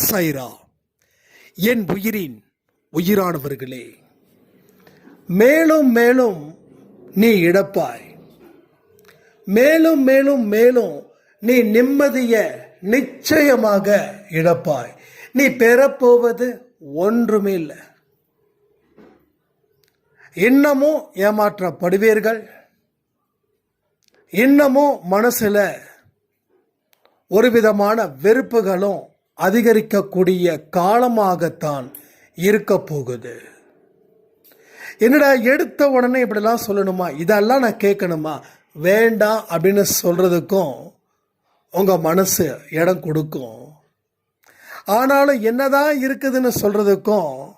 சைரா என் உயிரின் உயிரானவர்களே மேலும் மேலும் நீ இழப்பாய். மேலும் மேலும் மேலும் நீ நிம்மதிய நிச்சயமாக இழப்பாய். நீ பெறப்போவது ஒன்றுமே இல்லை. இன்னமும் ஏமாற்றப்படுவீர்கள். இன்னமும் மனசில் ஒரு விதமான வெறுப்புகளும் அதிகரிக்கக்கூடிய காலமாகத்தான் இருக்க போகுது. என்னடா எடுத்த உடனே இப்படிலாம் சொல்லணுமா? இதெல்லாம் நான் கேட்கணுமா? வேண்டாம் அப்படின்னு சொல்கிறதுக்கும் உங்கள் மனசு இடம் கொடுக்கும். ஆனாலும் என்னதான் இருக்குதுன்னு சொல்கிறதுக்கும்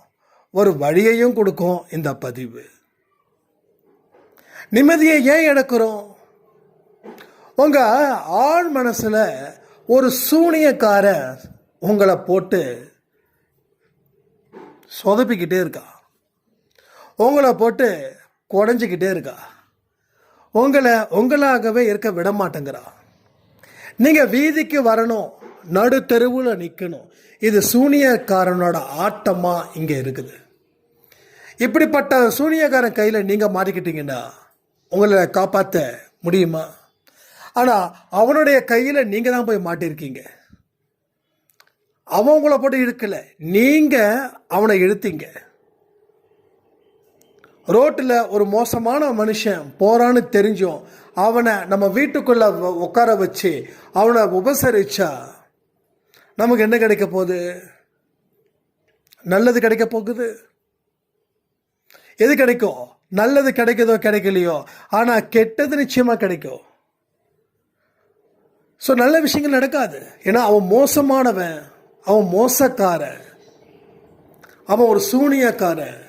ஒரு வழியையும் கொடுக்கும் இந்த பதிவு. நிம்மதியை ஏன் எடுக்கிறோம் உங்கள் ஆழ் மனசில் ஒரு சூனியக்கார உங்களை போட்டு சொதப்பிக்கிட்டே இருக்கா. உங்களை போட்டு குடஞ்சிக்கிட்டே இருக்கா. உங்களை உங்களாகவே இருக்க விட மாட்டேங்கிறா நீங்கள் வீதிக்கு வரணும் நடு தெருவில் நிற்கணும் இது சூனியக்காரனோட ஆட்டமாக இங்கே இருக்குது. இப்படிப்பட்ட சூனியக்காரன் கையில் நீங்கள் மாட்டிக்கிட்டீங்கன்னா உங்களை காப்பாற்ற முடியுமா? ஆனால் அவனுடைய கையில் நீங்கள் தான் போய் மாட்டிருக்கீங்க. அவன் உங்களை போட்டு இழுக்கலை. நீங்கள் அவனை இழுத்தீங்க. ரோட்டில் ஒரு மோசமான மனுஷன் போகிறான்னு தெரிஞ்சும் அவனை நம்ம வீட்டுக்குள்ள உட்கார வச்சு அவனை உபசரிச்சா நமக்கு என்ன கிடைக்க போகுது? நல்லது கிடைக்க போகுது. எது கிடைக்கும்? நல்லது கிடைக்குதோ கிடைக்கலையோ. ஆனால் கெட்டது நிச்சயமாக கிடைக்கும். ஸோ நல்ல விஷயங்கள் நடக்காது. ஏன்னா அவன் மோசமானவன். அவன் மோசக்காரன். அவன் ஒரு சூனியக்காரன்.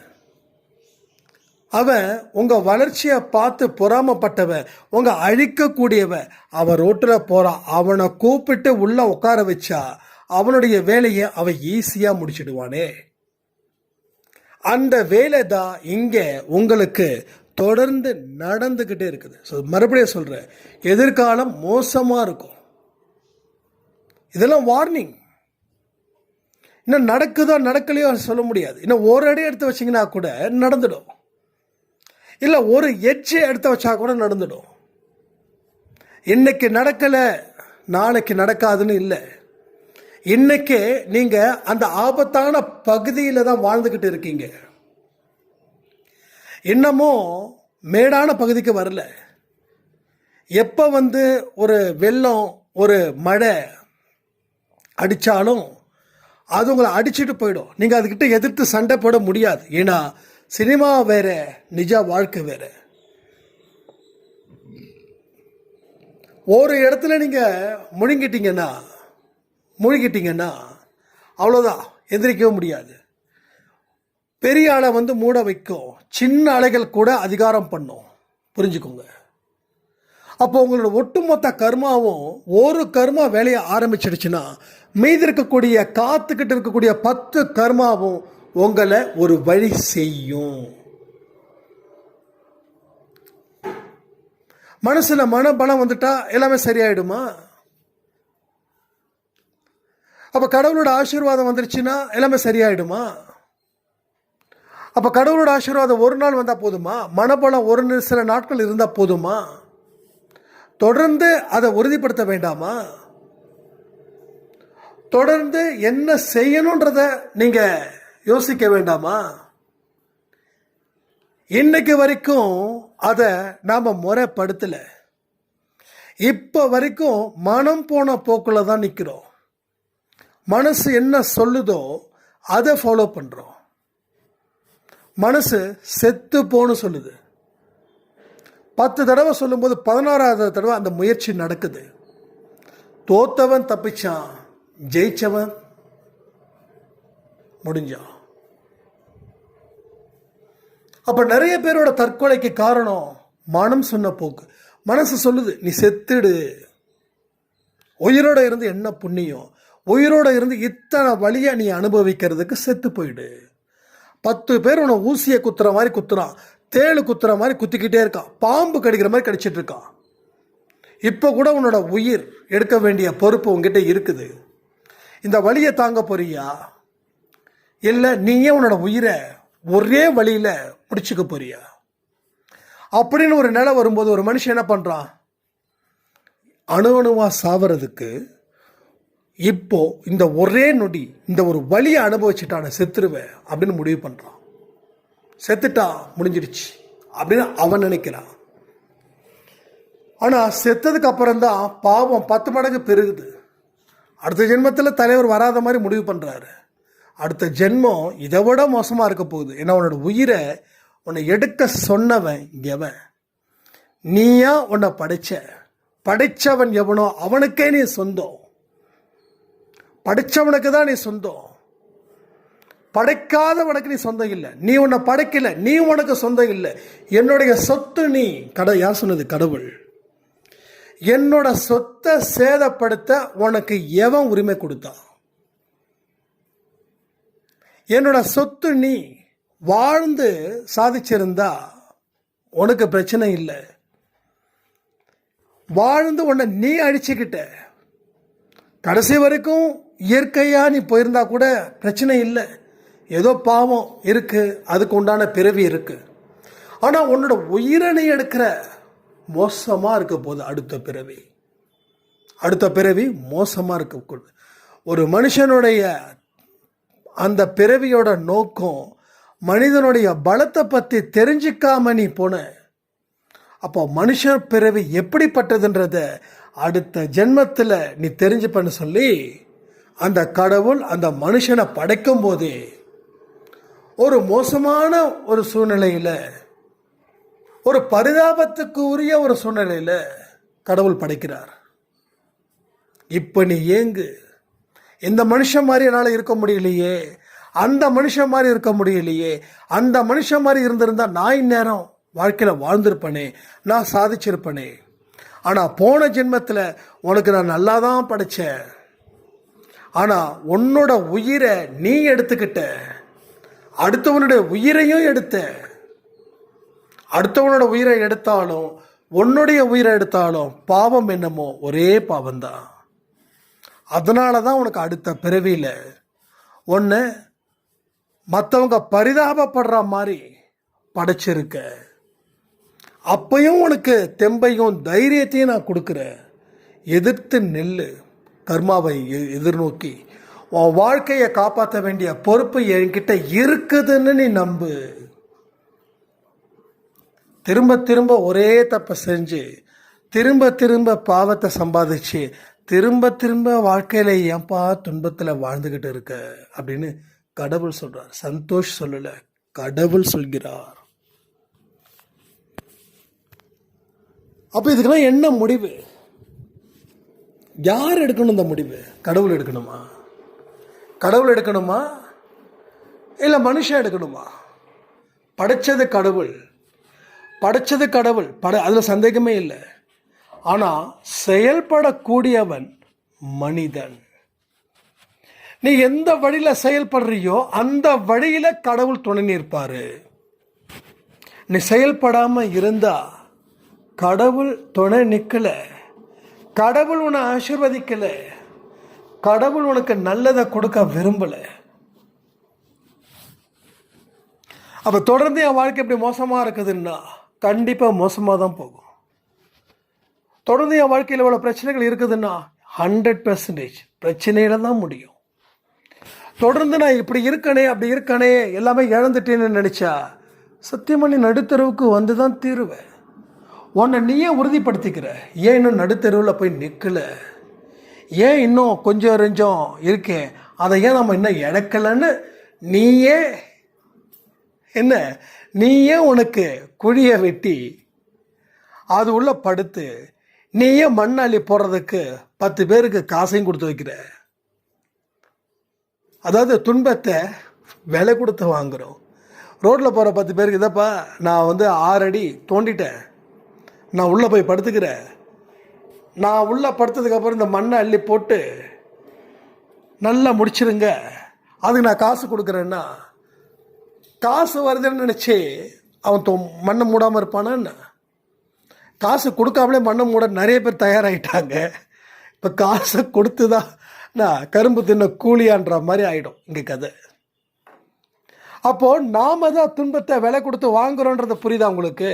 அவன் உங்கள் வளர்ச்சியை பார்த்து பொறாமப்பட்டவன். உங்கள் அழிக்கக்கூடியவன். அவன் ரோட்டில் போகிறான் அவனை கூப்பிட்டு உள்ளே உட்கார வச்சா அவனுடைய வேலையை அவன் ஈஸியாக முடிச்சிடுவானே. அந்த வேலை தான் இங்கே உங்களுக்கு தொடர்ந்து நடந்துக்கிட்டே இருக்குது. ஸோ மறுபடியும் சொல்கிறேன் எதிர்காலம் மோசமாக இருக்கும். இதெல்லாம் வார்னிங் இன்னும் நடக்குதோ நடக்கலையோ சொல்ல முடியாது. இன்னும் ஒரு அடி எடுத்து வச்சீங்கன்னா கூட நடந்துடும். இல்லை ஒரு எட்ஜை எடுத்து வச்சா கூட நடந்துடும். இன்னைக்கு நடக்கலை நாளைக்கு நடக்காதுன்னு இல்லை. இன்னைக்கு நீங்கள் அந்த ஆபத்தான பகுதியில் தான் வாழ்ந்துக்கிட்டு இருக்கீங்க. இன்னமும் மேடான பகுதிக்கு வரல. எப்போ வந்து ஒரு வெள்ளம் ஒரு மழை அடித்தாலும் அது உங்களை அடிச்சுட்டு போயிடும். நீங்கள் அதுக்கிட்ட எதிர்த்து சண்டை போட முடியாது. ஏன்னா சினிமா வேற நிஜ வாழ்க்கை வேற. ஒரு இடத்துல நீங்கள் முழுங்கிட்டீங்கன்னா முழுங்கிட்டீங்கன்னா அவ்வளோதான் எந்திரிக்கவும் முடியாது. பெரிய அலை வந்து மூட வைக்கும். சின்ன அலைகள் கூட அதிகாரம் பண்ணும். புரிஞ்சுக்கோங்க. அப்போ உங்களோட ஒட்டுமொத்த கர்மாவும் ஒரு கர்மா வேலையை ஆரம்பிச்சிடுச்சுன்னா மீதி இருக்கக்கூடிய காத்துக்கிட்டு இருக்கக்கூடிய பத்து கர்மாவும் உங்களை ஒரு வழி செய்யும். மனசில் மனபலம் வந்துட்டா எல்லாமே சரியாயிடுமா? அப்போ கடவுளோட ஆசீர்வாதம் வந்துருச்சுன்னா எல்லாமே சரியாயிடுமா? அப்போ கடவுளோட ஆசீர்வாதம் ஒரு நாள் வந்தால் போதுமா? மனபலம் ஒரு சில நாட்கள் இருந்தால் போதுமா? தொடர்ந்து அதை உறுதிப்படுத்த வேண்டாமா? தொடர்ந்து என்ன செய்யணுன்றத நீங்க யோசிக்க வேண்டாமா? இன்னைக்கு வரைக்கும் அதை நாம் முறைப்படுத்தலை. இப்போ வரைக்கும் மனம் போன போக்கில் தான் நிற்கிறோம் மனசு என்ன சொல்லுதோ அதை ஃபாலோ பண்ணுறோம் மனசு செத்து போன்னு சொல்லுது. பத்து தடவை சொல்லும்போது பதினாறாவது தடவை அந்த முயற்சி நடக்குது. தோத்தவன் தப்பிச்சான் ஜெயிச்சவன் முடிஞ்சான் அப்ப நிறைய பேரோட தற்கொலைக்கு காரணம் மனம் சொன்ன போக்கு. மனசு சொல்லுது நீ செத்துடு. உயிரோட இருந்து என்ன புண்ணியம்? உயிரோட இருந்து இத்தனை வழியை நீ அனுபவிக்கிறதுக்கு செத்து போயிடு. பத்து பேர் உன்னை ஊசியை குத்துற மாதிரி குத்துறான். தேளு குத்துற மாதிரி குத்திக்கிட்டே இருக்கான் பாம்பு கடிக்கிற மாதிரி கடிச்சிட்டு இருக்கான் இப்போ கூட உன்னோட உயிர் எடுக்க வேண்டிய பொறுப்பு உங்ககிட்ட இருக்குது. இந்த வழியை தாங்க போறியா? இல்லை நீயே உன்னோட உயிரை ஒரே வழியில் முடிச்சுக்க போறியா? அப்படின்னு ஒரு நிலை வரும்போது ஒரு மனுஷன் என்ன பண்ணுறான் அணு அணுவாக சாவறதுக்கு இப்போ இந்த ஒரே நொடி இந்த ஒரு வழியை அனுபவிச்சிட்டான செத்துருவேன் அப்படின்னு முடிவு பண்ணுறான் செத்துட்டா முடிஞ்சிடுச்சு அப்படின்னு அவன் நினைக்கிறான். ஆனால் செத்ததுக்கு அப்புறம்தான் பாவம் பத்து மடங்கு பெருகுது. அடுத்த ஜென்மத்தில் தலைவர் வராத மாதிரி முடிவு பண்ணுறாரு அடுத்த ஜென்மம் இதை விட மோசமாக இருக்க போகுது. ஏன்னா உன்னோட உயிரை உன்னை எடுக்க சொன்னவன் எவன் நீயா உன்னை படைச்ச. படைச்சவன் எவனோ அவனுக்கே நீ சொந்தம். படித்தவனுக்கு தான் நீ சொந்தம். படைக்காதவனுக்கு நீ சொந்தம் இல்லை. நீ உன்னை படைக்கல. நீ உனக்கு சொந்தம் இல்லை. என்னுடைய சொத்து நீ கடை யார் சொன்னது? கடவுள். என்னோட சொத்தை சேதப்படுத்த உனக்கு எவன் உரிமை கொடுத்தான் என்னோட சொத்து நீ வாழ்ந்து சாதிச்சிருந்தா உனக்கு பிரச்சனை இல்லை. வாழ்ந்து உன்னை நீ அழிச்சுக்கிட்ட. கடைசி வரைக்கும் இயற்கையாக நீ போயிருந்தா கூட பிரச்சனை இல்லை. ஏதோ பாவம் இருக்குது அதுக்கு உண்டான பிறவி இருக்குது ஆனால் உன்னோட உயிரினை எடுக்கிற மோசமாக இருக்க போது அடுத்த பிறவி. அடுத்த பிறவி மோசமாக இருக்க ஒரு மனுஷனுடைய அந்த பிறவியோட நோக்கம் மனிதனுடைய பலத்தை பற்றி தெரிஞ்சிக்காம நீ போன. அப்போ மனுஷன் பிறவி எப்படிப்பட்டதுன்றத அடுத்த ஜென்மத்தில் நீ தெரிஞ்சுப்பன்னு சொல்லி அந்த கடவுள் அந்த மனுஷனை படைக்கும் போதே ஒரு மோசமான ஒரு சூழ்நிலையில் ஒரு பரிதாபத்துக்கு உரிய ஒரு சூழ்நிலையில் கடவுள் படைக்கிறார். இப்போ நீ ஏங்கு. இந்த மனுஷன் மாதிரி என்னால் இருக்க முடியலையே. அந்த மனுஷன் மாதிரி இருக்க முடியலையே. அந்த மனுஷன் மாதிரி இருந்திருந்தால் நான் இந்நேரம் வாழ்க்கையில் வாழ்ந்திருப்பனே. நான் சாதிச்சிருப்பனே. ஆனால் போன ஜென்மத்தில் உனக்கு நான் நல்லா தான் படைச்சேன். ஆனால் உன்னோட உயிரை நீ எடுத்துக்கிட்ட. அடுத்தவனுடைய உயிரையும் எடுத்த அடுத்தவனோட உயிரை எடுத்தாலும் உன்னுடைய உயிரை எடுத்தாலும் பாவம் என்னமோ ஒரே பாவம்தான். அதனால தான் உனக்கு அடுத்த பிறவியில் ஒன்று மற்றவங்க பரிதாபப்படுற மாதிரி படைச்சிருக்க. அப்பையும் உனக்கு தெம்பையும் தைரியத்தையும் நான் கொடுக்குறேன். எதிர்த்து நெல் கர்மாவை எதிர்நோக்கி. உன் வாழ்க்கையை காப்பாற்ற வேண்டிய பொறுப்பு என்கிட்ட இருக்குதுன்னு நீ நம்பு. திரும்ப திரும்ப ஒரே தப்பை செஞ்சு திரும்ப திரும்ப பாவத்தை சம்பாதிச்சு திரும்ப திரும்ப வாழ்க்கையில் ஏன்பா துன்பத்தில் வாழ்ந்துக்கிட்டு இருக்க அப்படின்னு கடவுள் சொல்கிறார் சந்தோஷ் சொல்லலை கடவுள் சொல்கிறார். அப்போ இதுக்கெல்லாம் என்ன முடிவு? யார் எடுக்கணும் இந்த முடிவு? கடவுள் எடுக்கணுமா? கடவுள் எடுக்கணுமா? இல்லை மனுஷன் எடுக்கணுமா? படைச்சது கடவுள். படைச்சது கடவுள். பட அதில் சந்தேகமே இல்லை. ஆனால் செயல்படக்கூடியவன் மனிதன். நீ எந்த வழியில் செயல்படுறியோ அந்த வழியில் கடவுள் துணை நிற்பார். நீ செயல்படாமல் இருந்தால் கடவுள் துணை நிற்கலை கடவுள் உன்னை ஆசிர்வதிக்கலை. கடவுள் உனக்கு நல்லதை கொடுக்க விரும்பலை. அப்போ தொடர்ந்து என் வாழ்க்கை இப்படி மோசமாக இருக்குதுன்னா கண்டிப்பாக மோசமாக தான் போகும். தொடர்ந்து என் வாழ்க்கையில் இவ்வளோ பிரச்சனைகள் இருக்குதுன்னா ஹண்ட்ரட் பர்சன்டேஜ் பிரச்சனையில தான் முடியும். தொடர்ந்து நான் இப்படி இருக்கனே அப்படி இருக்கனே எல்லாமே இழந்துட்டேன்னு நினச்சா சத்தியமணி நடுத்தருவுக்கு வந்து தான் தீருவேன் உன்னை நீயே உறுதிப்படுத்திக்கிற. ஏன் இன்னும் நடுத்தருவில் போய் நிற்கல ஏன் இன்னும் கொஞ்சம் கொஞ்சம் இருக்கு? அதை ஏன் நம்ம இன்னும் இழக்கலைன்னு நீயே என்ன? நீயே உனக்கு குழியை வெட்டி அது உள்ள படுத்து நீயே மண்ணாளி போடுறதுக்கு பத்து பேருக்கு காசையும் கொடுத்து வைக்கிற. அதாவது துன்பத்தை விலை கொடுத்து வாங்குறோம். ரோட்டில் போகிற பத்து பேருக்கு இதப்பா நான் வந்து ஆறடி தோண்டிட்டேன். நான் உள்ளே போய் படுத்துக்கிறேன். நான் உள்ளே படுத்ததுக்கப்புறம் இந்த மண்ணை அள்ளி போட்டு நல்லா முடிச்சிருங்க. அதுக்கு நான் காசு கொடுக்குறேன்னா காசு வருதுன்னு நினச்சி அவன் தொ மண்ணை மூடாமல் இருப்பானா என்ன? காசு கொடுக்காமலே மண்ணை மூட நிறைய பேர் தயாராகிட்டாங்க இப்போ காசை கொடுத்து தான் நான் கரும்பு தின்ன கூலியான்ற மாதிரி ஆகிடும் இங்கே கதை. அப்போது நாம் தான் துன்பத்தை விலை கொடுத்து வாங்குறோன்றது புரியுதா உங்களுக்கு?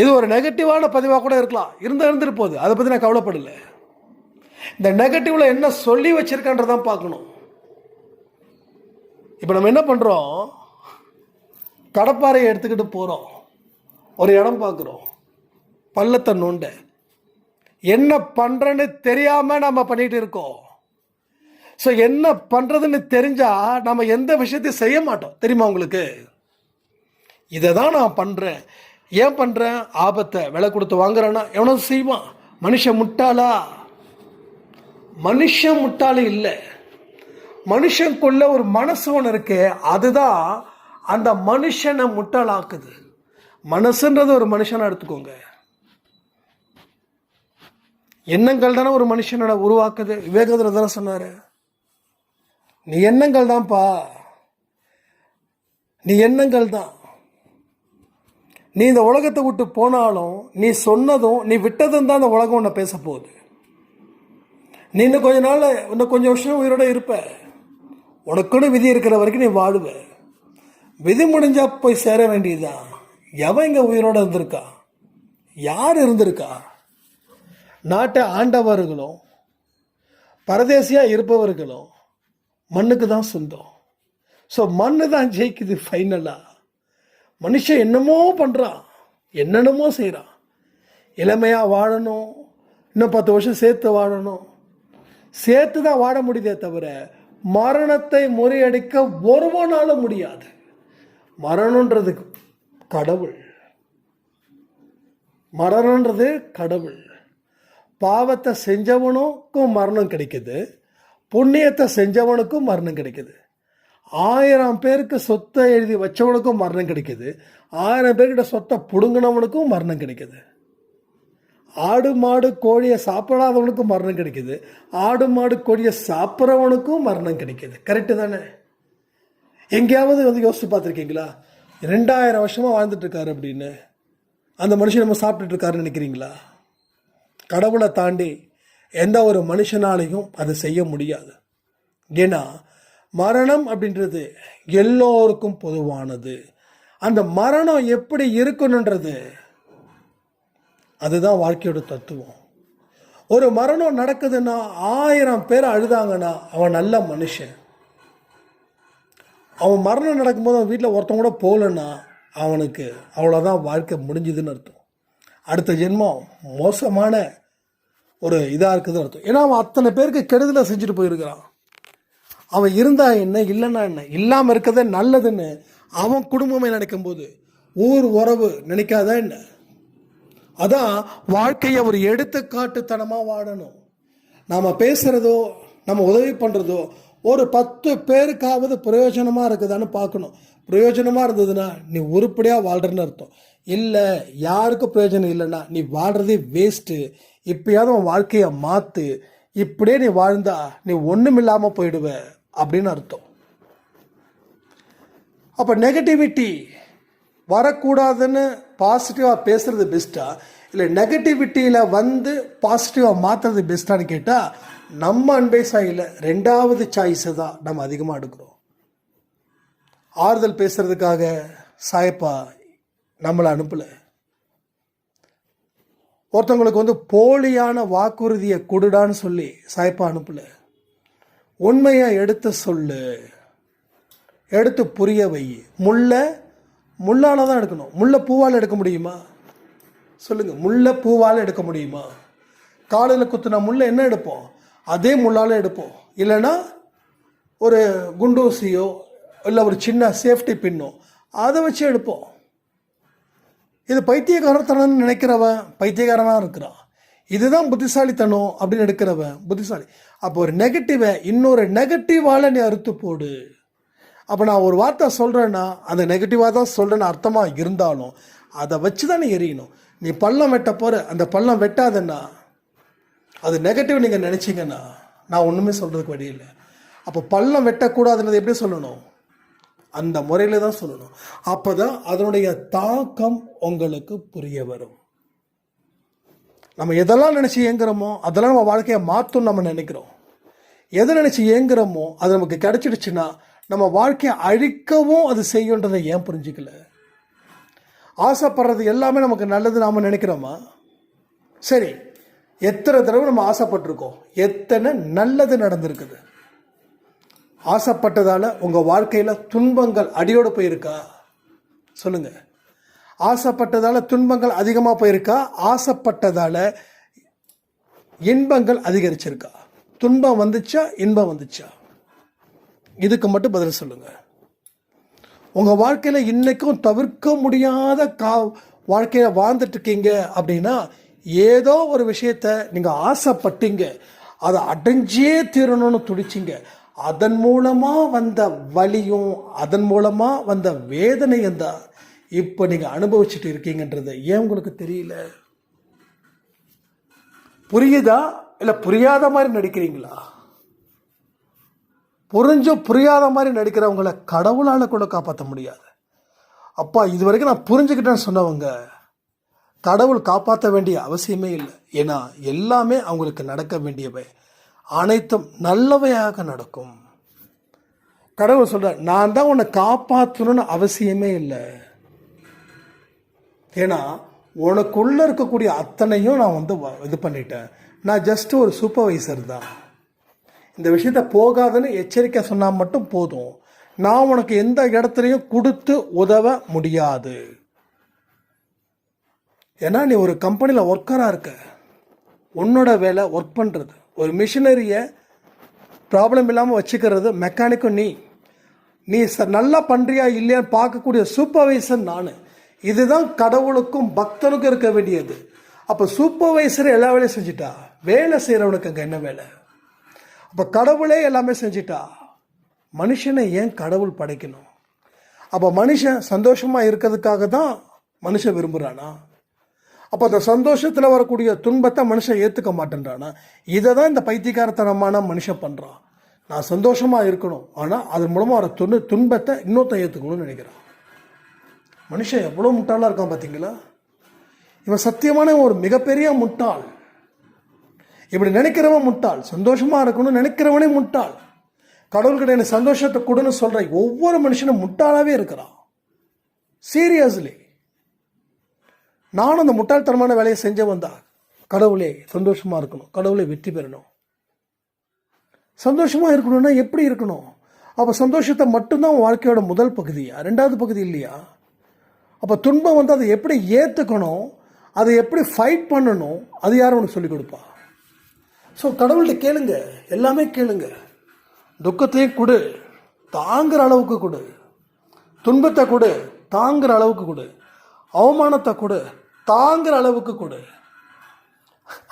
இது ஒரு நெகட்டிவான பதிவாக கூட இருக்கலாம். இருந்தால் இருந்துட்டு போகுது அதை பற்றி நான் கவலைப்படலை. இந்த நெகட்டிவில் என்ன சொல்லி வச்சிருக்கான்றதான் பார்க்கணும். இப்போ நம்ம என்ன பண்ணுறோம் கடப்பாறையை எடுத்துக்கிட்டு போகிறோம் ஒரு இடம் பார்க்குறோம். பள்ளத்தை நோண்ட. என்ன பண்ணுறேன்னு தெரியாமல் நம்ம பண்ணிகிட்டு இருக்கோம். ஸோ என்ன பண்ணுறதுன்னு தெரிஞ்சால் நம்ம எந்த விஷயத்தையும் செய்ய மாட்டோம். தெரியுமா உங்களுக்கு? இதை தான் நான் பண்ணுறேன் ஏன் பண்ணுறேன் ஆபத்தை விலை கொடுத்து வாங்குறேன்னா எவனோ செய்வான். மனுஷன் முட்டாளா? மனுஷன் முட்டாளு இல்லை. மனுஷனுக்குள்ள ஒரு மனசு ஒன்று இருக்கு அதுதான் அந்த மனுஷனை முட்டாளாக்குது. மனசுன்றது ஒரு மனுஷனை எடுத்துக்கோங்க. எண்ணங்கள் தானே ஒரு மனுஷனோட உருவாக்குது. விவேகானந்தர் தானே சொன்னார். நீ எண்ணங்கள் தான்ப்பா நீ எண்ணங்கள் தான் நீ இந்த உலகத்தை விட்டு போனாலும் நீ சொன்னதும் நீ விட்டதும் தான் இந்த உலகம் உன்னை பேச போகுது. நீ இன்னும் கொஞ்ச நாள் இன்னும் கொஞ்சம் வருஷம் உயிரோட இருப்ப. உனக்குன்னு விதி இருக்கிற வரைக்கும் நீ வாழுவ. விதி முடிஞ்சா போய் சேர வேண்டியதுதான். எவன் இங்கே உயிரோட இருந்திருக்கா? யார் இருந்திருக்கா? நாட்டை ஆண்டவர்களும் பரதேசியாக இருப்பவர்களும் மண்ணுக்கு தான் சொந்தம். ஸோ மண்ணு தான் ஜெயிக்குது ஃபைனலாக மனுஷன் என்னமோ பண்ணுறான் என்னென்னமோ செய்கிறான் இளமையாக வாழணும் இன்னும் பத்து வருஷம் சேர்த்து வாழணும். சேர்த்து தான் வாழ முடியுதே தவிர மரணத்தை முறியடிக்க ஒருவனாலும் முடியாது. மரணன்றது கடவுள். மரணன்றது கடவுள். பாவத்தை செஞ்சவனுக்கும் மரணம் கிடைக்குது புண்ணியத்தை செஞ்சவனுக்கும் மரணம் கிடைக்குது. ஆயிரம் பேருக்கு சொத்தை எழுதி வச்சவனுக்கும் மரணம் கிடைக்குது. ஆயிரம் பேர்கிட்ட சொத்தை பிடுங்கினவனுக்கும் மரணம் கிடைக்குது. ஆடு மாடு கோழியை சாப்பிடாதவனுக்கும் மரணம் கிடைக்குது. ஆடு மாடு கோழியை சாப்பிட்றவனுக்கும் மரணம் கிடைக்குது. கரெக்டு தானே? எங்கேயாவது வந்து யோசிச்சு பார்த்துருக்கீங்களா? ரெண்டாயிரம் வருஷமாக வாழ்ந்துட்டு இருக்காரு அப்படின்னு. அந்த மனுஷன் நம்ம சாப்பிட்டுட்ருக்காருன்னு நினைக்கிறீங்களா? கடவுளை தாண்டி எந்த ஒரு மனுஷனாலையும் அதை செய்ய முடியாது. ஏன்னா மரணம் அப்படின்றது எல்லோருக்கும் பொதுவானது. அந்த மரணம் எப்படி இருக்கணுன்றது அதுதான் வாழ்க்கையோட தத்துவம். ஒரு மரணம் நடக்குதுன்னா ஆயிரம் பேர் அழுதாங்கன்னா அவன் நல்ல மனுஷன். அவன் மரணம் நடக்கும்போது அவன் வீட்டில் ஒருத்தன் கூட போகலன்னா அவனுக்கு அவ்வளோதான் வாழ்க்கை முடிஞ்சுதுன்னு அர்த்தம். அடுத்த ஜென்மம் மோசமான ஒரு இதாக இருக்குதுன்னு அர்த்தம். ஏன்னா அவன் அத்தனை பேருக்கு கெடுதலை செஞ்சுட்டு போயிருக்கிறான். அவன் இருந்தா என்ன இல்லைன்னா என்ன? இல்லாமல் இருக்கிறத நல்லதுன்னு அவன் குடும்பமே நினைக்கும் போது ஊர் உறவு நினைக்காத என்ன? அதான் வாழ்க்கையை ஒரு எடுத்துக்காட்டுத்தனமாக வாழணும். நாம் பேசுகிறதோ நம்ம உதவி பண்ணுறதோ ஒரு பத்து பேருக்காவது பிரயோஜனமாக இருக்குதான்னு பார்க்கணும். பிரயோஜனமாக இருந்ததுன்னா நீ உருப்படியாக வாழ்கிறன்னு அர்த்தம். இல்லை யாருக்கும் பிரயோஜனம் இல்லைன்னா நீ வாழ்கிறதே வேஸ்ட்டு இப்பயாவது உன் வாழ்க்கையை மாற்று இப்படியே நீ வாழ்ந்தா நீ ஒன்றும் இல்லாமல் போயிடுவ. அப்படின்னு அர்த்தம். அப்போ நெகட்டிவிட்டி வரக்கூடாதுன்னு பாசிட்டிவாக பேசுகிறது பெஸ்ட்டா இல்லை நெகட்டிவிட்டியில் வந்து பாசிட்டிவாக மாற்றுறது பெஸ்ட்டான்னு கேட்டால் நம்ம அன்பை சாயில் ரெண்டாவது சாய்ஸை தான் நம்ம அதிகமாக எடுக்கிறோம். ஆறுதல் பேசுகிறதுக்காக சாயப்பா நம்மளை அனுப்பலை. ஒருத்தவங்களுக்கு வந்து போலியான வாக்குறுதியை கொடுடான்னு சொல்லி சாய்ப்பா அனுப்பலை. உண்மையை எடுத்து சொல்லு. எடுத்து புரிய வை. முல்லை முள்ளால் தான் எடுக்கணும். முல்லை பூவால் எடுக்க முடியுமா? சொல்லுங்கள் முல்லை பூவால் எடுக்க முடியுமா? காலையில் குத்துன முல்லை என்ன எடுப்போம்? அதே முள்ளால் எடுப்போம். இல்லைன்னா ஒரு குண்டூசியோ இல்லை ஒரு சின்ன சேஃப்டி பின்னோ அதை வச்சு எடுப்போம். இது பைத்தியகாரத்தனம்னு நினைக்கிறவன் பைத்தியகாரனாக இருக்கிறான். இதுதான் புத்திசாலித்தனம் அப்படின்னு எடுக்கிறவன் புத்திசாலி. அப்போ ஒரு நெகட்டிவை இன்னொரு நெகட்டிவால் நீ அறுத்து போடு. அப்போ நான் ஒரு வார்த்தை சொல்கிறேன்னா அந்த நெகட்டிவாக தான் சொல்கிறேன்னு அர்த்தமாக இருந்தாலும் அதை வச்சு தான் நீ எரியணும். நீ பள்ளம் வெட்ட போகிற அந்த பள்ளம் வெட்டாதன்னா அது நெகட்டிவ் நீங்கள் நினச்சிங்கன்னா நான் ஒன்றுமே சொல்கிறதுக்கு வழி இல்லை. அப்போ பள்ளம் வெட்டக்கூடாதுன்னது எப்படி சொல்லணும்? அந்த முறையில் தான் சொல்லணும். அப்போ தான் அதனுடைய தாக்கம் உங்களுக்கு புரிய வரும். நம்ம எதெல்லாம் நினச்சி ஏங்குறோமோ அதெல்லாம் நம்ம வாழ்க்கையை மாற்றும் நம்ம நினைக்கிறோம். எதை நினச்சி ஏங்குறோமோ அது நமக்கு கிடச்சிடுச்சுன்னா நம்ம வாழ்க்கையை அழிக்கவும் அது செய்யுன்றதை ஏன் புரிஞ்சுக்கல? ஆசைப்படுறது எல்லாமே நமக்கு நல்லது நாம் நினைக்கிறோமா? சரி எத்தனை தடவை நம்ம ஆசைப்பட்டிருக்கோம்? எத்தனை நல்லது நடந்திருக்குது? ஆசைப்பட்டதால் உங்கள் வாழ்க்கையில் துன்பங்கள் அடியோடு போயிருக்கா? சொல்லுங்கள் ஆசைப்பட்டதால துன்பங்கள் அதிகமாக போயிருக்கா? ஆசைப்பட்டதால இன்பங்கள் அதிகரிச்சிருக்கா? துன்பம் வந்துச்சா? இன்பம் வந்துச்சா? இதுக்கு மட்டும் பதில் சொல்லுங்க. உங்கள் வாழ்க்கையில் இன்னைக்கும் தவிர்க்க முடியாத கா வாழ்க்கையை வாழ்ந்துட்டு இருக்கீங்க அப்படின்னா ஏதோ ஒரு விஷயத்த நீங்கள் ஆசைப்பட்டீங்க. அதை அடைஞ்சே தீரணும்னு துடிச்சிங்க. அதன் மூலமாக வந்த வலியும் அதன் மூலமாக வந்த வேதனையும் தான் இப்போ நீங்கள் அனுபவிச்சுட்டு இருக்கீங்கன்றது ஏன் உங்களுக்கு தெரியல? புரியுதா? இல்லை புரியாத மாதிரி நடிக்கிறீங்களா? புரிஞ்சும் புரியாத மாதிரி நடிக்கிறவங்களை கடவுளால் கூட காப்பாற்ற முடியாது. அப்பா இது வரைக்கும் நான் புரிஞ்சுக்கிட்டேன்னு சொன்னவங்க கடவுள் காப்பாற்ற வேண்டிய அவசியமே இல்லை. ஏன்னா எல்லாமே அவங்களுக்கு நடக்க வேண்டியவை அனைத்தும் நல்லவையாக நடக்கும். கடவுள் சொல்ற நான் தான் உன்னை காப்பாற்றணும்னு அவசியமே இல்லை. ஏன்னா உனக்குள்ளே இருக்கக்கூடிய அத்தனையும் நான் வந்து வ- இது பண்ணிட்டேன். நான் ஜஸ்ட் ஒரு சூப்பர்வைசர் தான். இந்த விஷயத்த போகாதுன்னு எச்சரிக்கை சொன்னால் மட்டும் போதும். நான் உனக்கு எந்த இடத்துலையும் கொடுத்து உதவ முடியாது. ஏன்னா நீ ஒரு கம்பெனியில் ஒர்க்கராக இருக்க. உன்னோட வேலை ஒர்க் பண்ணுறது ஒரு மிஷினரியை ப்ராப்ளம் இல்லாமல் வச்சுக்கிறது மெக்கானிக்கும் நீ. நீ ச நல்லா பண்ணுறியா இல்லையான்னு பார்க்கக்கூடிய சூப்பர்வைசர் நான். இதுதான் கடவுளுக்கும் பக்தனுக்கும் இருக்க வேண்டியது. அப்போ சூப்பர்வைசர் எல்லா வேலையும் செஞ்சுட்டா? வேலை செய்கிறவனுக்கு அங்கே என்ன வேலை? அப்போ கடவுளே எல்லாமே செஞ்சிட்டா? மனுஷனை ஏன் கடவுள் படைக்கணும்? அப்போ மனுஷன் சந்தோஷமாக இருக்கிறதுக்காக தான் மனுஷன் விரும்புகிறானா அப்போ அந்த சந்தோஷத்தில் வரக்கூடிய துன்பத்தை மனுஷன் ஏற்றுக்க மாட்டேன்றானா? இதை தான் இந்த பைத்தியக்காரத்தனமான மனுஷன் பண்ணுறான் நான் சந்தோஷமாக இருக்கணும். ஆனால் அதன் மூலமாக வர துன்ப துன்பத்தை இன்னொருத்தன் ஏற்றுக்கணும்னு நினைக்கிறான். மனுஷன் எவ்வளோ முட்டாளாக இருக்கான் பார்த்தீங்களா? இவன் சத்தியமான ஒரு மிகப்பெரிய முட்டாள். இப்படி நினைக்கிறவன் முட்டாள். சந்தோஷமாக இருக்கணும்னு நினைக்கிறவனே முட்டாள். கடவுள்கிட்ட எனக்கு சந்தோஷத்தை கொடுன்னு சொல்கிற ஒவ்வொரு மனுஷனும் முட்டாளாகவே இருக்கிறான். சீரியஸ்லி நானும் அந்த முட்டாள்தனமான வேலையை செஞ்சவன் தான். கடவுளே சந்தோஷமாக இருக்கணும். கடவுளே வெற்றி பெறணும். சந்தோஷமாக இருக்கணும்னா எப்படி இருக்கணும்? அப்போ சந்தோஷத்தை மட்டும்தான் உன் வாழ்க்கையோட முதல் பகுதியா? ரெண்டாவது பகுதி இல்லையா? அப்போ துன்பம் வந்து அதை எப்படி ஏற்றுக்கணும் அதை எப்படி ஃபைட் பண்ணணும்? அது யாரும் உனக்கு சொல்லிக் கொடுப்பா? ஸோ கடவுள்கிட்ட கேளுங்க. எல்லாமே கேளுங்க. துக்கத்தையும் கொடு. தாங்குற அளவுக்கு கொடு. துன்பத்தை கொடு. தாங்குற அளவுக்கு கொடு. அவமானத்தை கொடு. தாங்குற அளவுக்கு கொடு.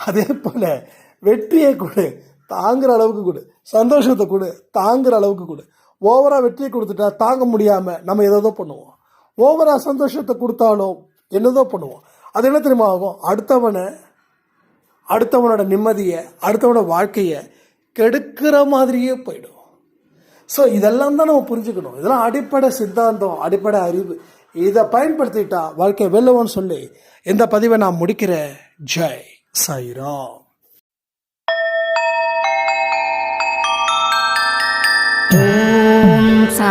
அதே போல் வெற்றியை கொடு. தாங்குற அளவுக்கு கொடு. சந்தோஷத்தை கொடு. தாங்குற அளவுக்கு கொடு. ஓவராக வெற்றியை கொடுத்துட்டா தாங்க முடியாமல் நம்ம எதோ பண்ணுவோம். ஓவரா சந்தோஷத்தை கொடுத்தாலும் என்னதோ பண்ணுவோம். அது என்ன தெரியுமா ஆகும்? அடுத்தவனை அடுத்தவனோட நிம்மதியை அடுத்தவனோட வாழ்க்கையை கெடுக்கிற மாதிரியே போயிடும். ஸோ இதெல்லாம் தான் நம்ம புரிஞ்சுக்கணும். இதெல்லாம் அடிப்படை சித்தாந்தம் அடிப்படை அறிவு. இதை பயன்படுத்திட்டா வாழ்க்கை வெல்லவோன்னு சொல்லி இந்த பதிவை நான் முடிக்கிறேன் ஜெய் சாய்ராம்.